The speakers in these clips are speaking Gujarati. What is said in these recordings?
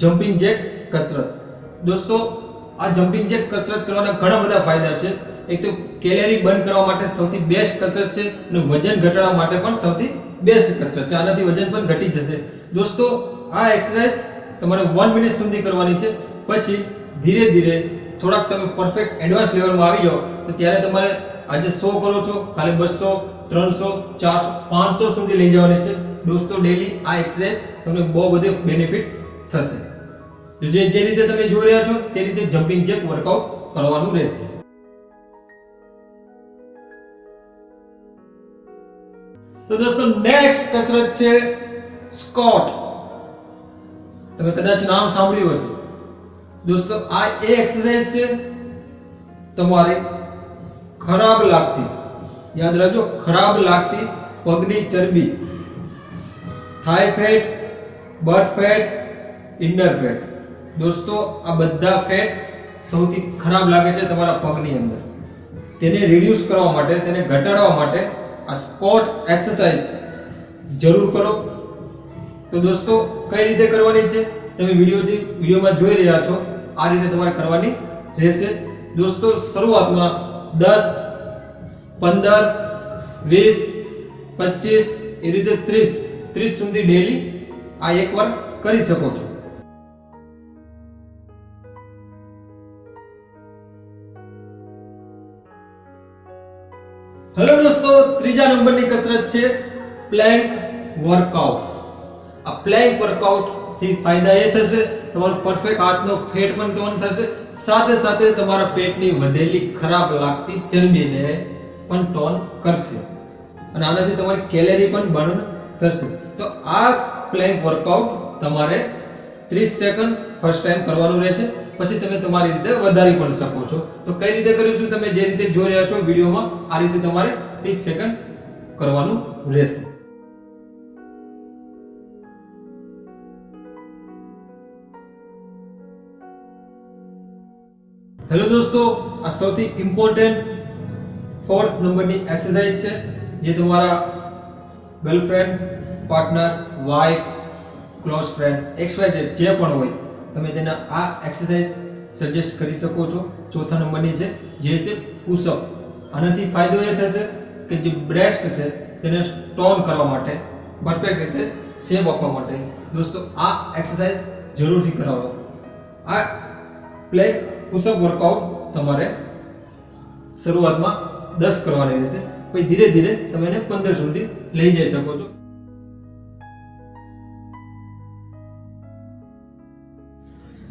જમ્પિંગ જેક કસરત. દોસ્તો, આ જમ્પિંગ જેક કસરત કરવાના ઘણા બધા ફાયદા છે. એક તો કેલેરી બર્ન કરવા માટે સૌથી બેસ્ટ કસરત છે અને વજન ઘટાડવા માટે પણ સૌથી બેસ્ટ કસરત છે. આનાથી વજન પણ ઘટી જશે. દોસ્તો, આ એક્સરસાઇઝ તમારે વન મિનિટ સુધી કરવાની છે. પછી ધીરે ધીરે થોડાક તમે પરફેક્ટ એડવાન્સ લેવલમાં આવી જાઓ, તો ત્યારે તમારે આજે સો કરો છો, કાલે બસો, ત્રણસો, ચારસો, પાંચસો સુધી લઈ જવાની છે. દોસ્તો ડેલી આ એક્સરસાઇઝ તમને બહુ બધે બેનિફિટ થશે. તો જે જે રીતે તમે જોઈ રહ્યા છો, તે રીતે જમ્પિંગ જેક વર્કઆઉટ કરવાનું રહેશે. તો દોસ્તો નેક્સ્ટ કસરત છે સ્કોટ. તમે કદાચ નામ સાંભળ્યું હશે. દોસ્તો, આ એ એક્સરસાઇઝ છે તમારે ખરાબ લાગતી. યાદ રાખજો, ખરાબ લાગતી પગની ચરબી. Thigh fat butt fat inner fat દોસ્તો, આ બધા ફેટ સૌથી ખરાબ લાગે છે તમારા પગની અંદર. તેને રિડ્યુસ કરવા માટે, તેને ઘટાડવા માટે આ સ્કોટ એક્સરસાઇઝ જરૂર કરો. તો દોસ્તો, કઈ રીતે કરવાની છે? તમે વિડીયોથી, વિડીયોમાં જોઈ રહ્યા છો, આ રીતે તમારે કરવાની રહેશે. દોસ્તો, શરૂઆતમાં દસ, પંદર, વીસ, પચીસ એ રીતે ત્રીસ ત્રીસ સુધી ડેલી આ એકવાર કરી શકો છો. હેલો દોસ્તો, ત્રીજા નંબરની કસરત છે પ્લેન્ક વર્કઆઉટ આ પ્લેન્ક વર્કઆઉટથી ફાયદા એ થશે, તમારો પરફેક્ટ હાથનો ફેટ પણ ટોન થશે, સાથે સાથે તમારા પેટની વધેલી ખરાબ લાગતી ચરબીને પણ ટોન કરશે. અને આનાથી તમારી કેલેરી પણ બર્ન થશે. તો આ પ્લેન્ક વર્કઆઉટ તમારે 30 સેકન્ડ ફર્સ્ટ ટાઈમ કરવાનું રહેશે પછી તમે તમારી રીતે વધારી પણ શકો છો. તો કઈ રીતે કરીશું? તમે જે રીતે જોઈ રહ્યા છો વિડીયોમાં, આ રીતે તમારે 30 સેકન્ડ કરવાનું રહેશે. હેલો દોસ્તો, આ સૌથી ઇમ્પોર્ટન્ટ ફોર્થ નંબરની એક્સરસાઇઝ છે, જે તમારા girlfriend partner wife close friend X Y જે પણ હોય તમે તેને આ એક્સરસાઇઝ સજેસ્ટ કરી શકો છો. ચોથા નંબરની છે, જે છે પુશઅપ આનાથી ફાયદો એ થશે કે જે બ્રેસ્ટ છે, તેને સ્ટોન કરવા માટે પરફેક્ટ રીતે શેપ આપવા માટે. દોસ્તો, આ એક્સરસાઇઝ જરૂરથી કરાવો. આ પ્લે પુશઅપ વર્કઆઉટ તમારે શરૂઆતમાં દસ કરવાની રહેશે. પછી ધીરે ધીરે તમે એને પંદર સુધી લઈ જઈ શકો છો.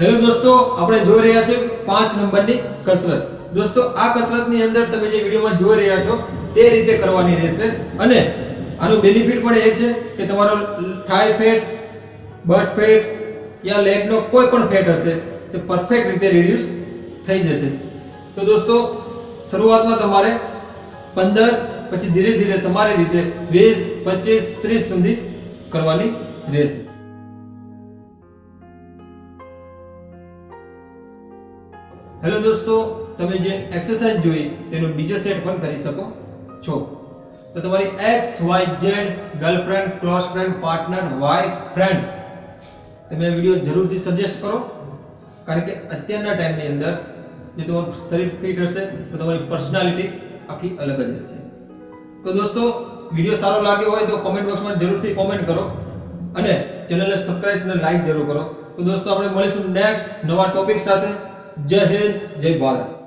હેલો દોસ્તો, આપણે જોઈ રહ્યા છે પાંચ નંબરની કસરત. દોસ્તો, આ કસરતની અંદર તમે જે વિડીયોમાં જોઈ રહ્યા છો, તે રીતે કરવાની રહેશે. અને આનું બેનિફિટ પણ એ છે કે તમારો થાઈ ફેટ બટ ફેટ યા લેગનો કોઈ પણ ફેટ હશે, તે પરફેક્ટ રીતે રિડ્યુસ થઈ જશે. તો દોસ્તો, શરૂઆતમાં તમારે પંદર, પછી ધીરે ધીરે તમારી રીતે વીસ, પચીસ, ત્રીસ સુધી કરવાની રહેશે. હેલો દોસ્તો, તમે જે એક્સરસાઇઝ જોઈ તેનો બીજો સેટ પણ કરી શકો છો. તો તમારી X Y Z girlfriend close friend partner Y friend તમે વીડિયો જરૂરથી સજેસ્ટ કરો, કારણ કે અત્યારના ટાઈમની અંદર જે તમારું શરીર ફિટ હશે, તો તમારી પર્સનાલિટી આખી અલગ જ હશે. તો દોસ્તો વીડિયો સારો લાગ્યો હોય તો કોમેન્ટ બોક્સમાં જરૂરથી કોમેન્ટ કરો અને ચેનલને સબસ્ક્રાઇબ અને લાઈક જરૂર કરો. તો દોસ્તો, આપણે મળીશું નેક્સ્ટ નવા ટોપિક સાથે. જય હિન્દ જય ભારત.